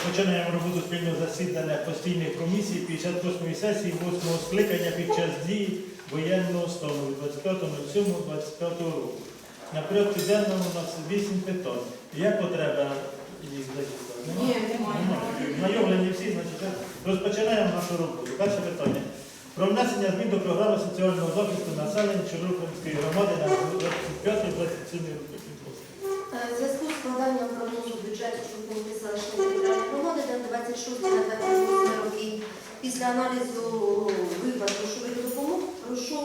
Розпочинаємо роботу спільного засідання постійної комісії 58-ї сесії 8-го скликання під час дії воєнного стану від 25.07.25 року. На порядку денному у нас 8 питань. Є потреба їх зачитати? Ні, немає. Знайомлені всі, значить, розпочинаємо нашу роботу. Перше питання. Про внесення змін до програми соціального захисту населення Чорнобильської громади на 25-27 роки. Складанням прогнозу бюджету Чорнобильської селищної територіальної громади на 26 на 28 роки після аналізу виплат грошових допомог прошу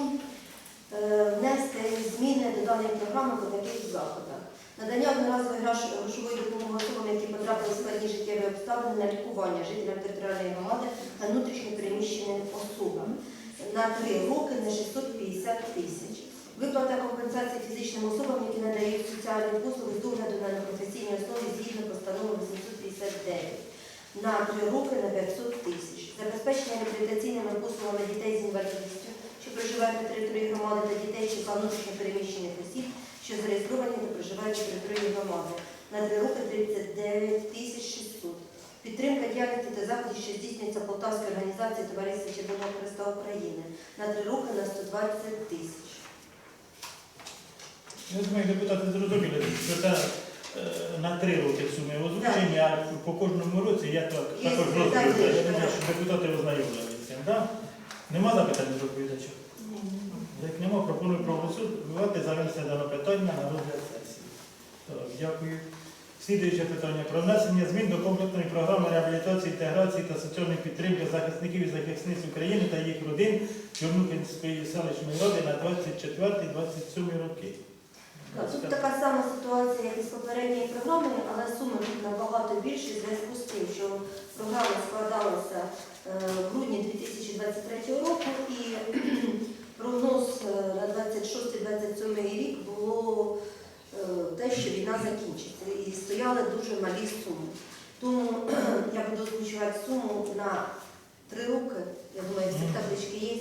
е, внести зміни до даної програми по таких заходах. Надання одноразової грош- грошової допомоги особам, які потрапили в складні життєві обставини на лікування жителям територіальної громади та внутрішньо переміщеним особам на три роки на 650 тисяч. Виплата компенсації фізичним особам, які надають соціальні послуги з догляду на непрофесійній основі згідно постанови 859 на три роки на 500 тисяч. Забезпечення реабілітаційними послугами дітей з інвалідністю, що проживають на території громади, та дітей числа внутрішньо переміщених осіб, що зареєстровані та проживають на території громади на три роки 39 тисяч 600. Підтримка діяльності та заходів, що здійснюється Полтавською організацією Товариства Червоного Христа України на три роки на 120 тисяч. Я думаю, депутати зрозуміли, що це е, на три роки суми озвучені, а по кожному році я так, також розповідаю. Я думаю, що депутати ознайомлені з цим. Да? Нема запитань до доповідача? Як нема, пропоную проголосувати за винесення питання на розгляд сесії. Так, дякую. Слідуюче питання про внесення змін до комплексної програми реабілітації, інтеграції та соціальної підтримки захисників і захисниць України та їх родин Чорнухинської селищної ради на 24-27 роки. Тут така сама ситуація, як і з попередньої програми, але суми тут набагато більші в зв'язку з тим, що програма складалася е, в грудні 2023 року і прогноз е, на 26-27 рік було е, те, що війна закінчиться. І стояли дуже малі суми. Тому я буду озвучувати суму на три роки, я думаю, всі таблички є.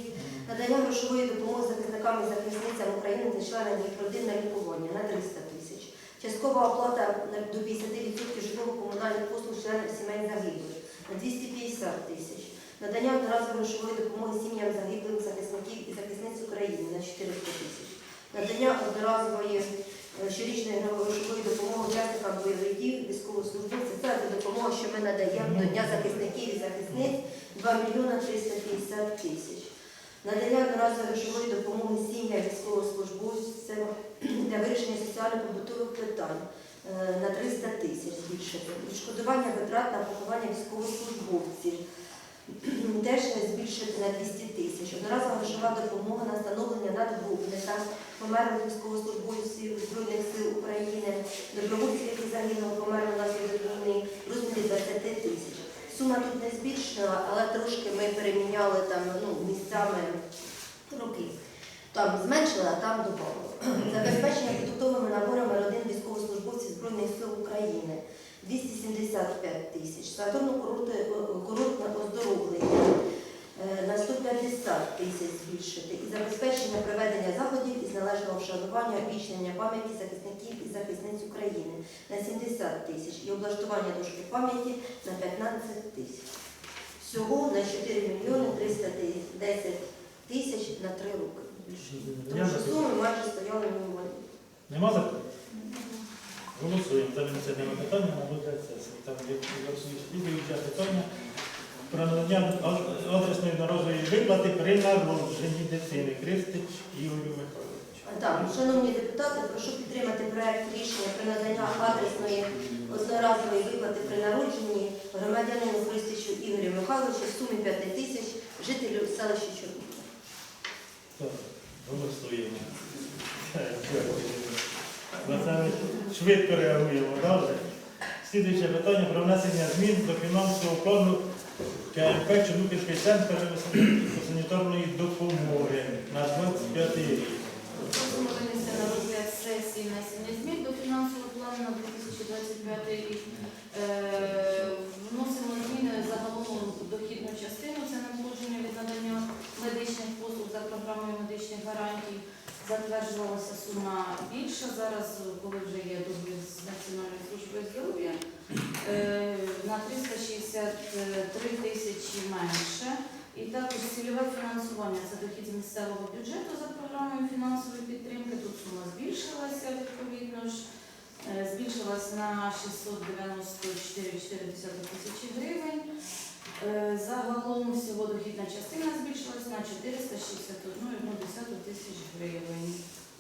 Надання грошової допомоги захисникам і захисницям України та членам їх родин на лікування на 300 тисяч. Часткова оплата до 50% житлово-комунальних послуг членів сімей загиблих на 250 тисяч. Надання одноразової грошової допомоги сім'ям загиблих захисників і захисниць України на 400 тисяч. Надання одноразової щорічної грошової допомоги учасникам бойових дій, військовослужбовців. Це допомога, що ми надаємо до Дня захисників і захисниць 2 мільйона 350 тисяч. Надання одноразової грошової допомоги сім'ям військовослужбовцям для вирішення соціально-побутових питань е, на 300 тисяч збільшити. Відшкодування витрат на поховання військовослужбовців теж збільшити на 200 тисяч. Одноразова грошова допомога на встановлення надгрупника померлих військовослужбовців Збройних сил України, добровольців, які загинули, померли внаслідок війни, розмірі 20 тисяч. Сума тут не збільшена, але трошки ми переміняли там ну, місцями роки. Там зменшили, а там додали. Забезпечення продуктовими наборами родин військовослужбовців Збройних сил України 275 тисяч. Оздоровлення е, на 150 тисяч збільшити. І забезпечення проведення заходів із належного вшанування, обічнення пам'яті захисників і захисниць України на 70 тисяч. І облаштування дошки пам'яті на 15 тисяч. Всього на 4 мільйони 310 тисяч на 3 роки. Тому що суми майже стояли мінімальні. Нема запитань? Голосуємо за винесення питання на розгляд сесії. Там є слідуюче питання про надання адресної одноразової виплати при народженні дитини Кристич Ігорю Михайловичу. Так, шановні депутати, прошу підтримати проект рішення про надання адресної одноразової виплати при народженні громадянину Христичу Ігорю Михайловичу в сумі 5 тисяч жителю селища Чорнігова. Так, Голосуємо. Так, дякую. Це ми швидко реагуємо, добре? Слідуюче питання про внесення змін до фінансового плану КМП Чорнухівський центр санітарної допомоги на 25 рік. Просимо винести на розгляд сесії внесення змін до фінансового плану на 2025 рік. Е, Вносимо зміни загалом дохідну частину, це надходження від надання медичних послуг за програмою медичних гарантій. Затверджувалася сума більша. Зараз, коли вже є договір з Національною службою здоров'я, е, на на 363 тисячі менше. І також цільове фінансування це дохід місцевого бюджету за програмою фінансової підтримки. Тут сума збільшилася відповідно ж. Е, Збільшилась на 694,4 тисячі гривень. Е, Загалом всього дохідна частина збільшилась на 461,1 тисяч гривень.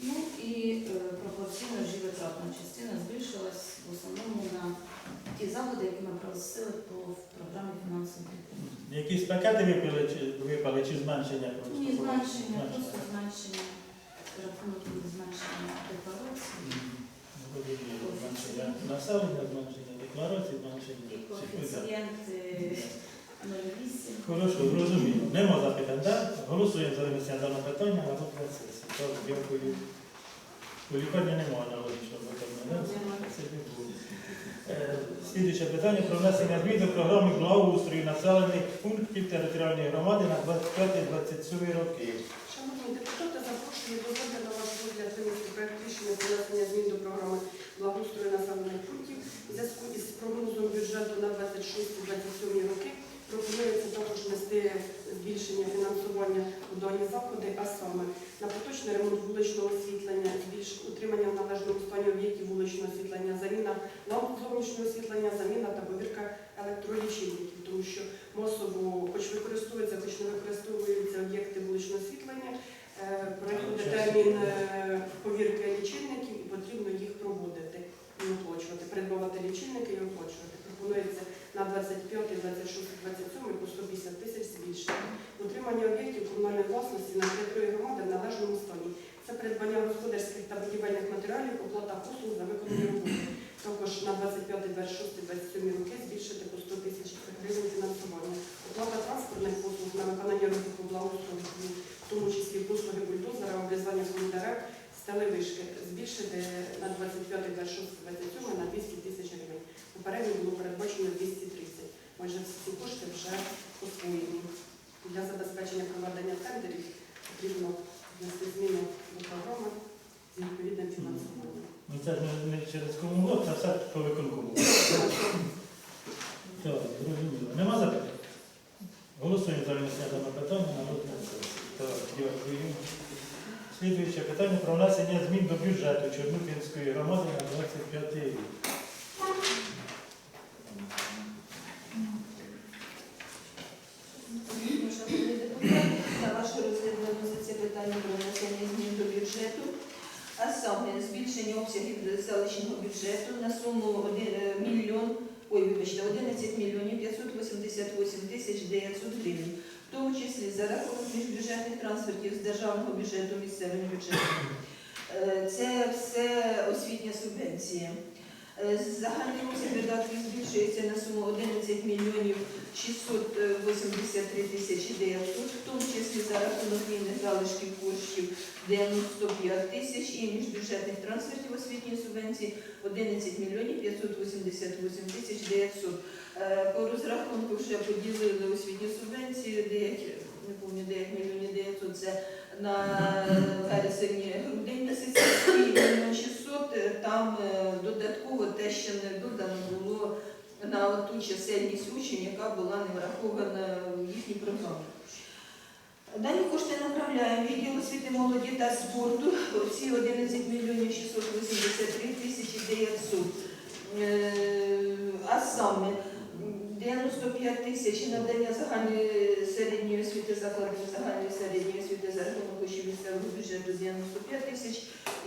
Ну і е, пропорційно витратна частина збільшилась в основному на ті заходи, які ми просили по програмі фінансової підтримки. Якісь пакети випали чи, випали, чи зменшення? просто? Ні, зменшення, просто зменшення рахунок зменшення декларації. Ну, Зменшення населення, зменшення декларацій, зменшення. І коефіцієнт 0,8. Хорошо, зрозуміло. Нема запитань, так? Голосуємо за винесення даного питання на розгляд сесії. Так, дякую. У лікарні немає аналогічного питання, так? Е, питання про внесення змін до програми благоустрою населених пунктів територіальної громади на 25-27 роки. Шановні депутати, запрошую до на ваш розгляд винести рішення внесення змін до програми благоустрою населених пунктів. У зв'язку із прогнозом бюджету на 26-27 роки пропонується також внести збільшення фінансування у дані заходи, а саме на поточний ремонт вуличного освітлення, утримання в належному стані об'єктів вуличного освітлення, заміна ламп зовнішнього освітлення, заміна та повірка електролічильників, тому що масово, хоч використовуються, хоч не використовуються об'єкти вуличного освітлення, е, проходить термін е, повірки лічильників і потрібно їх проводити і оплачувати, придбавати лічильники і оплачувати. Пропонується на 25, 26, 27 по 150 тисяч збільшення. Утримання об'єктів комунальної власності на території громади в належному стані. Це придбання господарських та будівельних матеріалів, оплата послуг за виконані роботи. Також на 25, 26, 27 роки збільшити по 100 тисяч гривень фінансування. Оплата транспортних послуг на виконання робіт благоустрою, в тому числі послуги бульдозера, обрізання дерев, стели вишки, збільшити на 25, 26, 27 на 200 тисяч гривень. Попередньо було передбачено 230. Ці кошти вже освоєні. Для забезпечення проведення тендерів потрібно внести зміни до програми з відповідним фінансуванням. Ну це ж не, через комунлок, це все по виконкому. Так, зрозуміло. Нема запитань? Голосуємо за винесення даного питання на. Так, дякую. Слідуюче питання про внесення змін до бюджету Чорнухинської громади на 25 рік. Шановні депутати, на ваш розгляд виноситься питання про внесення змін до бюджету, а саме збільшення обсягів селищного бюджету на суму 1 мільйон, ой, вибачте, 11 мільйонів 588 тисяч 900 гривень, в тому числі за рахунок міжбюджетних трансфертів з державного бюджету місцевим бюджетом. Е, Це все освітня субвенція. Е, Загальний розмір видатків збільшується на суму 11 мільйонів 683 е, тисячі 900, в тому числі за рахунок вільних залишків коштів 95 тисяч і міжбюджетних трансфертів освітньої субвенції 11 мільйонів 588 тисяч 900. Е, по розрахунку вже поділили освітні субвенції, деякі, не пам'ятаю, 9 мільйонів 900 – це на вересень грудень на сесії, 500 е, там е, додатково те, що не додано було на ту чисельність учень, яка була не врахована в їхній програмі. Далі кошти направляємо відділ освіти молоді та спорту. Всі 11 мільйонів 683 тисячі 900. Е, а саме 95 тисяч надання загальної середньої освіти закладів загальної середньої освіти за рахунок коштів місцевого бюджету 95 тисяч.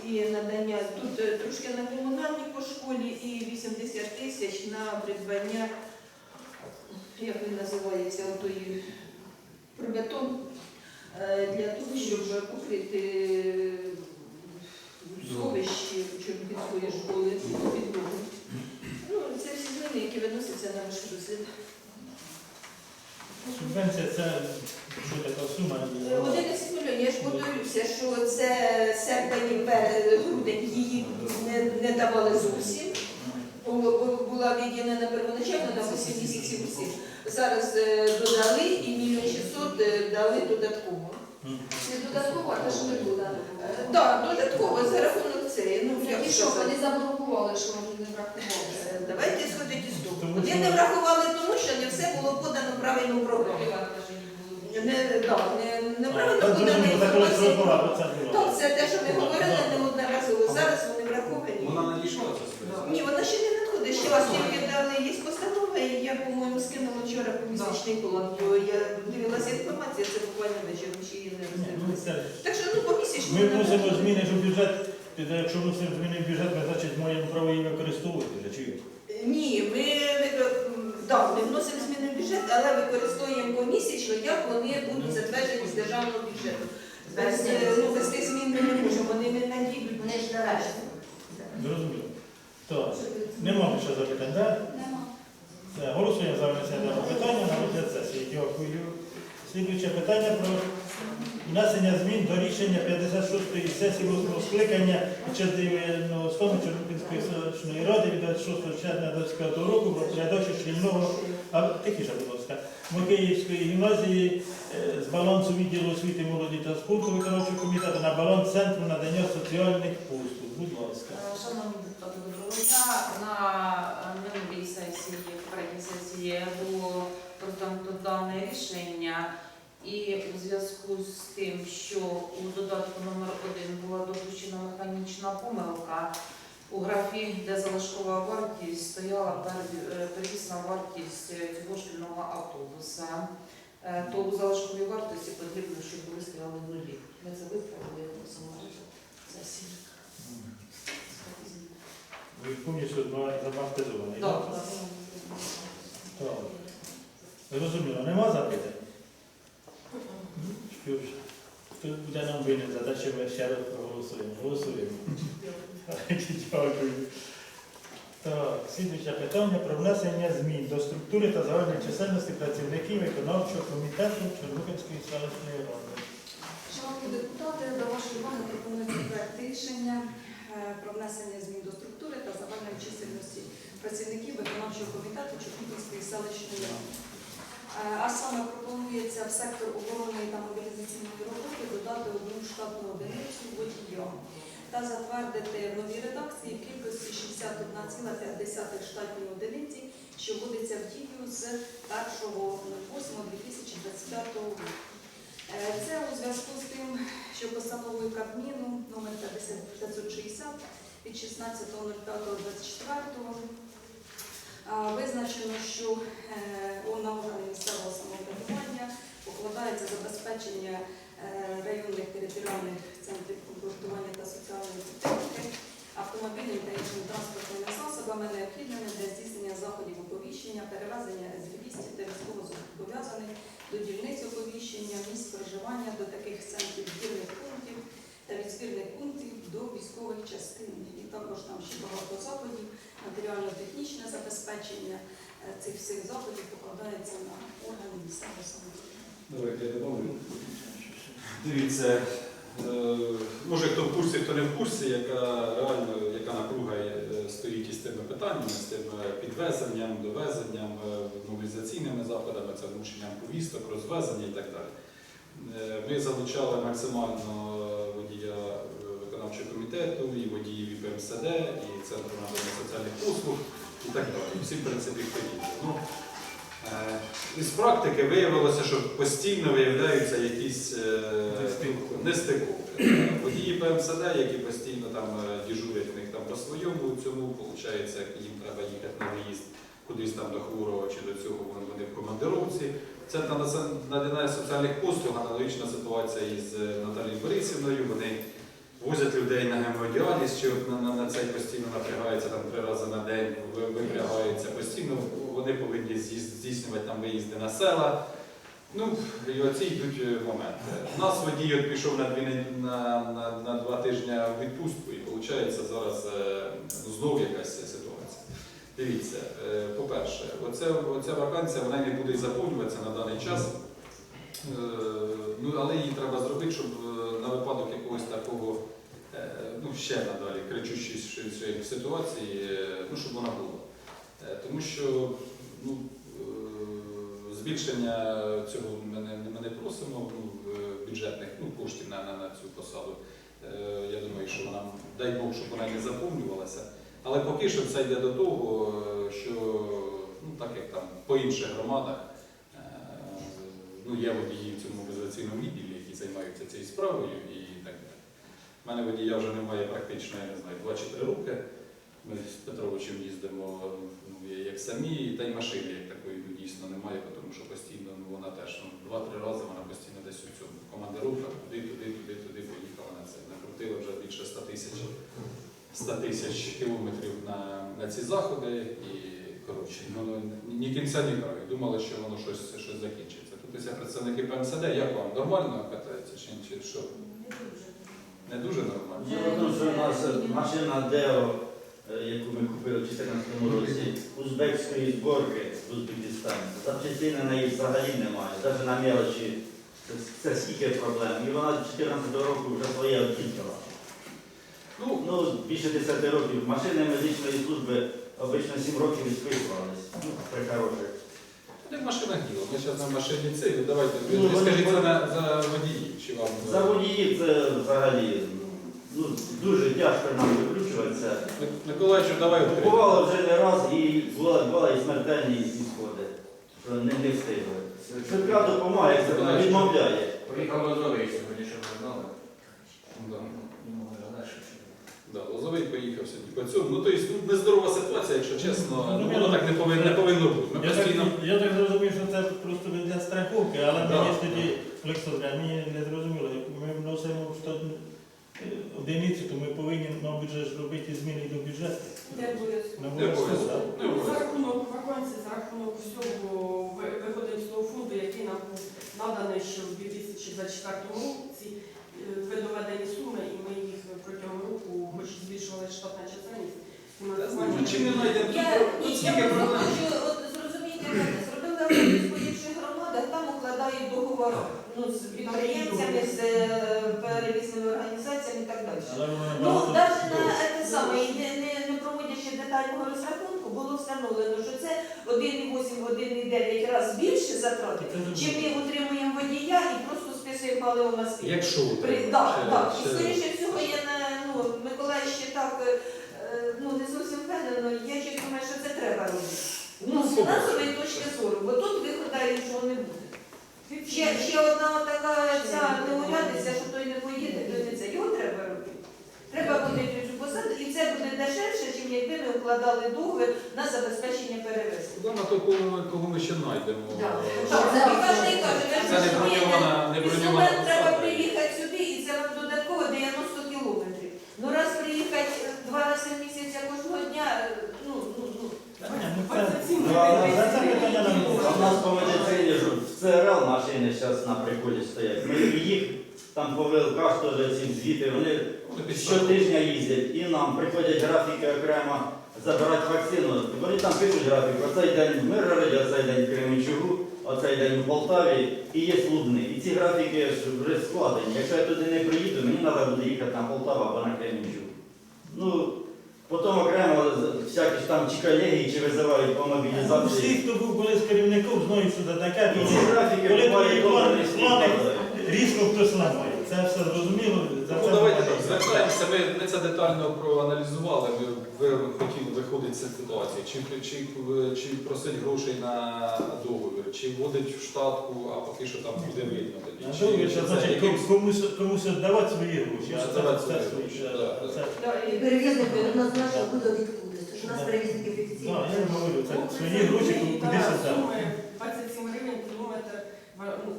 І надання тут е, трошки на комунальні по школі і 80 тисяч на придбання, як він називається, отої пробетон е, для того, щоб покрити в сховищі Чорнобильської школи зміни, які виносяться на ваш розгляд. Субвенція це що така сума? 11 мільйонів, я ж повторюся, що це серпень грудень її не, не давали зовсім. Бу- бу- Була виділена первоначально на 8 місяців усі. Зараз е, додали і мільйон 600 е, дали додатково. Не додатково, а те, що не буде. Так, додатково за рахунок цієї. Ну, як що, вони заблокували, що вони не врахували? Е, Давайте сходити з того. тому Вони не врахували тому, що не все було подано правильно в програму. Не, да, не, неправильно Так, інформація. це те, що ми говорили неодноразово. Зараз вони враховані. Вона надійшла. Ні, вона ще не надходить. Ще раз тільки дали є постанова, і я, по-моєму, скинула вчора по місячний колон. Я дивилася інформацію, це буквально вечором ще її не ну, роздивилася. Так що ну по місячному. Ми вносимо зміни, що бюджет, якщо вносимо зміни в бюджет, ми, значить, маємо право її використовувати. чи як? Ні, ми, да, ми вносимо зміни в бюджет, але використовуємо помісячно, як вони будуть затверджені з державного бюджету. Без, е, ну, без тих змін ми не можемо, вони не надійдуть. Вони ж завершені. Зрозуміло. Так, нема більше запитань, так? Нема. Все, голосуємо за винесення даного питання на розгляд сесії. Дякую. Слідуюче питання про внесення змін до рішення 56-ї сесії 8 скликання Чернігівського стану Чорнобильської селищної ради від 26 червня 25 року про передачу шкільного, а тихіше, будь ласка, Микиївської гімназії е, з балансу відділу освіти, молоді та спорту виконавчого комітету на баланс центру надання соціальних послуг. Будь ласка. Е, Шановні. На е, минулій сесії, попередній сесії було розглянуто дане рішення. І у зв'язку з тим, що у додатку номер 1 була допущена механічна помилка, у графі, де залишкова вартість, стояла пер- е, первісна вартість е, цього шкільного автобуса, Е, то у залишковій вартості потрібно, щоб були стояли нулі. Ми це виправили самому сесії. Ви. Так, так? так. Так. Зрозуміло, нема запитань? Ж, буде нам винен за те, що ми ще раз проголосуємо? Голосуємо. Так, слідуюче питання про внесення змін до структури та загальної чисельності працівників виконавчого комітету Чорнобильської селищної ради. Шановні депутати, до вашої уваги пропонується проект рішення про внесення змін до структури та загальної чисельності працівників виконавчого комітету Чорнобильської селищної ради. Е, А саме пропонується в сектор оборони та мобілізаційної роботи додати одну штатну одиницю водія та затвердити в новій редакції в кількості 61,5 штатні одиниці, що вводиться в дію з 1.08.2025 року. Е, Це у зв'язку з тим, що постановою Кабміну номер 560 від 16.05.24 а, визначено, що е, на органи місцевого самоврядування покладається забезпечення е, районних територіальних центрів комплектування та соціальної підтримки автомобільними та іншими транспортними засобами, необхідними для здійснення заходів оповіщення, перевезення СВ-200 та військовозобов'язаних до дільниць оповіщення, місць проживання, до таких центрів збірних пунктів та від збірних пунктів до військових частин. І також там ще багато заходів, матеріально-технічне забезпечення е, цих всіх заходів покладається на органи місцевого самоврядування. Давайте я добавлю. Дивіться, е, може хто в курсі, хто не в курсі, яка реально яка напруга е, стоїть із тими питаннями, з тим підвезенням, довезенням, мобілізаційними заходами, це врученням повісток, розвезення і так далі. Ми залучали максимально виконавчого комітету, і водіїв ІПМСД, і Центру надання соціальних послуг і так далі. Всі, в принципі, їде. Ну, Е, Із практики виявилося, що постійно виявляються якісь е, Нестиковки. Водії ПМСД, які постійно там е, дежурять в них там по своєму цьому, виходить, як їм треба їхати на виїзд кудись там до хворого чи до цього, вони вони в командировці. Це надання соціальних послуг, аналогічна ситуація із е, Наталією Борисівною. Вони возять людей на гемодіаліз, чи на, на, на цей постійно напрягаються там три рази на день, ви- випрягаються постійно. Вони повинні здійснювати там виїзди на села. Ну, і оці йдуть е, моменти. У нас водій от пішов на, дві, на, на, на два тижні відпустку, і виходить зараз е, знов якась ситуація. Дивіться, е, по-перше, оця, оця вакансія вона не буде заповнюватися на даний час. Ну, але її треба зробити, щоб на випадок якогось такого, ну ще надалі кричущої ситуації, е, ну, щоб вона була. Е, Тому що ну, е, збільшення цього ми не, ми не просимо ну, е, бюджетних ну, коштів на, на, на цю посаду. Е, Я думаю, що вона, дай Бог, щоб вона не заповнювалася. Але поки що це йде до того, е, що так як там по інших громадах. е, Ну, є водії в цьому мобілізаційному відділі, які займаються цією справою і. У мене водія вже немає практично, я не знаю, 2-3 роки. Ми з Петровичем їздимо ну, як самі, та й машини як такої ну, дійсно немає, тому що постійно ну, вона теж ну, два-три рази вона постійно десь у цьому командировках, туди, туди, туди, туди поїхала на це. Накрутила вже більше 100 тисяч 100 тисяч кілометрів на, на ці заходи і коротше, воно ні кінця, ні краю. Думали, що воно щось, щось закінчиться. Тут ось представники ПМСД, як вам нормально катається чи, чи що? Не дуже нормально. Діло в тому, що у нас машина Део, е, яку ми купили в 2014 році, узбекської зборки в Узбекистані. Запчастини на її взагалі немає, навіть на мелочі. Це, це скільки проблем. І вона з 2014 року вже своє оцінила. Ну, Ну, більше 10 років. Машини медичної служби обично 7 років і списувались. Ну, при хороших. Не в машинах діло. Ми зараз на машині це, давайте, Ну, ви скажіть це на, за водії, чи вам... За водіїв це взагалі ну, дуже тяжко нам виключуватися. Мик- Миколаївичу, давай відкриємо. Бувало вже не раз і була, була і смертельні ісходи, що не, не встигли. Швидка допомога, як це вона відмовляє. Поїхав Лозовий сьогодні, щоб ви знали. Да. Да, Лозовий поїхав сьогодні по цьому. Ну, тобто, ну, нездорова ситуація, якщо чесно. Ну, Ну, воно так не повинно, не повинно бути. Ми Я так, постійно... я так зрозумів, що це просто для страховки, але Да. мені ж тоді, Олександр, мені не зрозуміло, як ми вносимо в штатну е, одиницю, то ми повинні, мабуть, же ж робити зміни до бюджету. Не обов'язково. Не Не обов'язково, обов'язково. так? Не За обов'язково. рахунок вакансій, за рахунок всього ви- виходимо з того фонду, який нам був наданий ще в 2024 році. Е, Ви доведені суми, і ми їх протягом року, хоч збільшували штатна Ну, чим не знайдемо? Я, Тут ні, я стільки просто проблем. хочу от, зрозуміти, як зробили аналіз по інших громадах, там укладають договор ну, з підприємцями, з е, перевізними організаціями і так далі. Ну, навіть на те саме, і не, не, не проводячи детального розрахунку, було встановлено, що це 1,8-1,9 разів більше затрати, чим ми утримуємо водія і просто списуємо паливо на спільну. Якщо При, да, так. І скоріше всього я не, ну, Миколай ще так е, е, ну, не зовсім впевнено, я ще думаю, що це треба робити. Ну, з фінансової точки зору, бо тут виходу іншого не буде. Ще, ще одна така ця неурядиця, що той не поїде, то не це. Його треба робити. Треба буде цю посаду, і це буде дешевше, ніж якби ми укладали договір на забезпечення перевезення. Куди на то, кого ми, кого ми ще знайдемо? Так, Е, так, і кожен каже, Це не броньована, не броньована Інструмент треба приїхати сюди, і це вам додатково 90 кілометрів. Ну раз приїхати е, два рази в місяць кожного дня, е, ну, ну, ну. Ні, ну, це- 27 Ну, а гривень. за це питання нам не А в нас по медицині ж в ЦРЛ машини зараз на приході стоять. Ми їх там по ВЛК теж ці звіти, вони щотижня їздять і нам приходять графіки окремо забирати вакцину. Вони там пишуть графік, оцей день в Миргороді, оцей день в Кременчугу, оцей день в Полтаві і є Лубни. І ці графіки вже складені. Якщо я туди не приїду, мені треба буде їхати на Полтаву або на Кременчуг. Ну, потім окремо всякі ж там чи колеги, чи визивають по мобілізації. Всі, хто був колись керівником, знають, що це таке. Коли твої плани складають. різко хтось ламає. Це все зрозуміло. за Ну, це давайте можна так, звертаємося, ми, ми це детально проаналізували, ми, ви хотіли виходити з ситуації, чи, чи, чи просить грошей на договір, чи вводить в штатку, а поки що там буде видно тоді. Чи- довго чи це це значить якимсь- комусь, комусь віддавати свої гроші, а Комусь це віддавати все свої свої. гроші, да, да, да. це- і Перевізники у нас буде відкудись, тому що у нас перевізники Да, офіційні. я ж говорю, це свої гроші і кудись віддати. 27 гривень кілометр ну,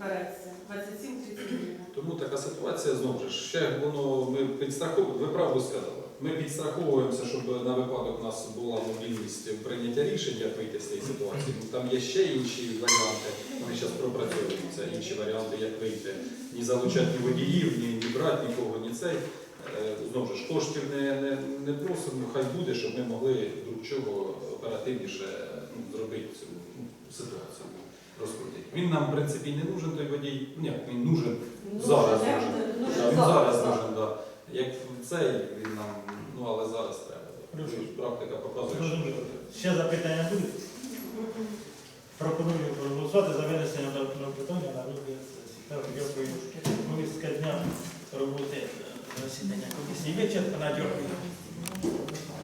береться. 27-30 гривень. Тому така ситуація знову ж ще воно ми підстраховуємо, ви правду сказали. Ми підстраховуємося, щоб на випадок у нас була мобільність прийняття рішень, як вийти з цієї ситуації. Там є ще інші варіанти. Ми зараз пропрацьовуємося, інші варіанти, як вийти. Ні залучати ні водіїв, ні, ні брати нікого, ні цей. Е, Знову ж коштів не, не, не просимо, хай буде, щоб ми могли друг чого оперативніше ну, зробити цю ну, ситуацію. Розкрутити. Він нам, в принципі, не нужен той водій. Ні, він нужен Зараз Ну, нужен. ну, Да, Він зараз, зараз так. нужен, да. Як цей, він нам, ну але зараз треба. Хорошо. Практика показує, що Зрозуміло. Ще запитання будуть? Пропоную проголосувати за винесення даного питання на розгляд сесії. Так, дякую. Повістка дня роботи е, засідання комісії вичерпана. Дякую.